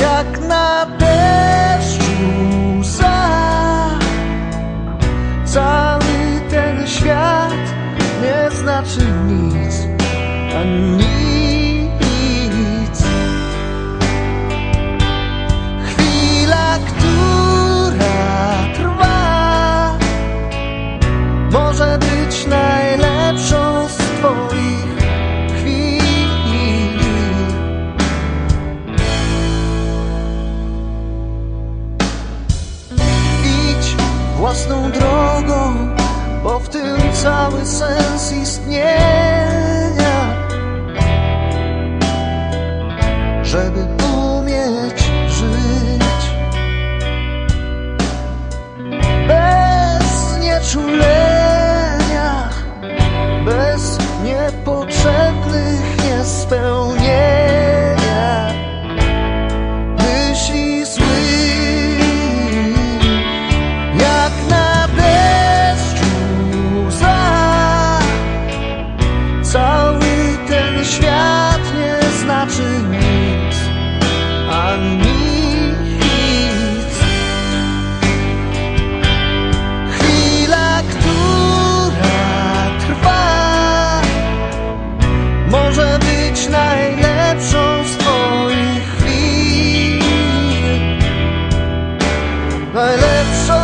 jak na deszczu łza. Cały ten świat nie znaczy nic, a nic. Własną drogą, bo w tym cały sens istnienia. Żeby my lips oh,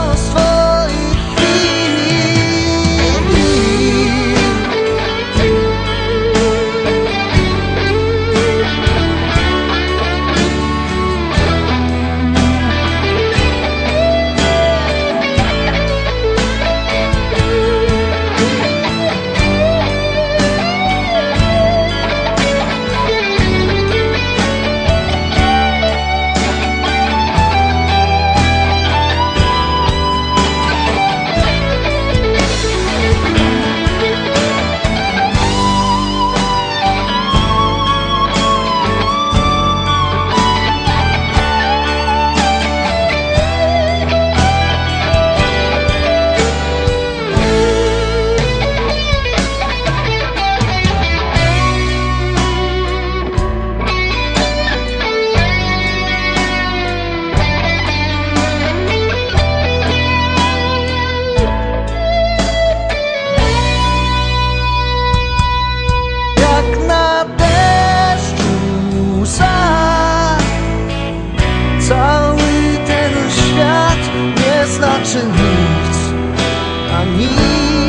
das Latschen liegt an.